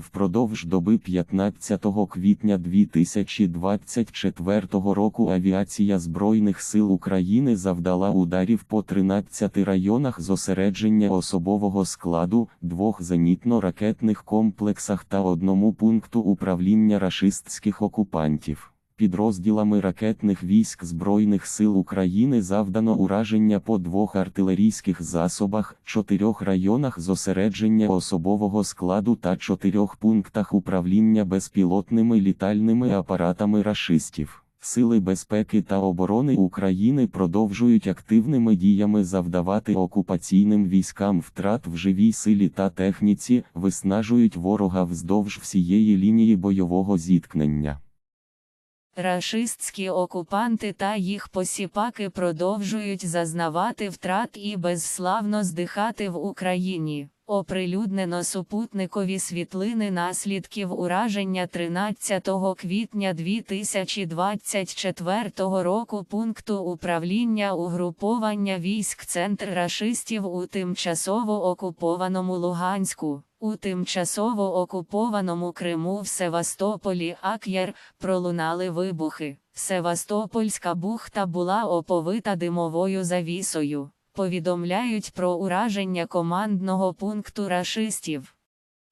Впродовж доби 15 квітня 2024 року авіація Збройних сил України завдала ударів по 13 районах зосередження особового складу, двох зенітно-ракетних комплексах та одному пункту управління рашистських окупантів. Підрозділами ракетних військ Збройних сил України завдано ураження по двох артилерійських засобах, чотирьох районах зосередження особового складу та чотирьох пунктах управління безпілотними літальними апаратами рашистів. Сили безпеки та оборони України продовжують активними діями завдавати окупаційним військам втрат в живій силі та техніці, виснажують ворога вздовж всієї лінії бойового зіткнення. Рашистські окупанти та їх посіпаки продовжують зазнавати втрат і безславно здихати в Україні. Оприлюднено супутникові світлини наслідків ураження 13 квітня 2024 року пункту управління угруповання військ Центр рашистів у тимчасово окупованому Луганську. У тимчасово окупованому Криму в Севастополі Ак'єр пролунали вибухи. Севастопольська бухта була оповита димовою завісою. Повідомляють про ураження командного пункту рашистів.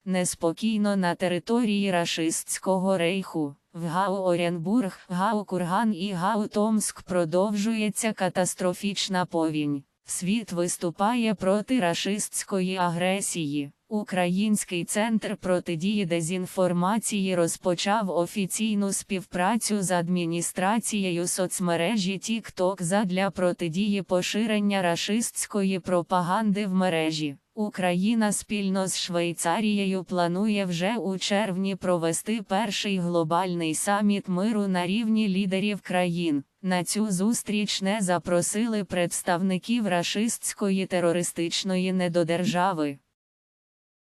Неспокійно на території рашистського рейху. В Гау Оренбург, Гау Курган і Гау Томск продовжується катастрофічна повінь. Світ виступає проти рашистської агресії. Український центр протидії дезінформації розпочав офіційну співпрацю з адміністрацією соцмережі TikTok задля протидії поширення рашистської пропаганди в мережі. Україна спільно з Швейцарією планує вже у червні провести перший глобальний саміт миру на рівні лідерів країн. На цю зустріч не запросили представників рашистської терористичної недодержави.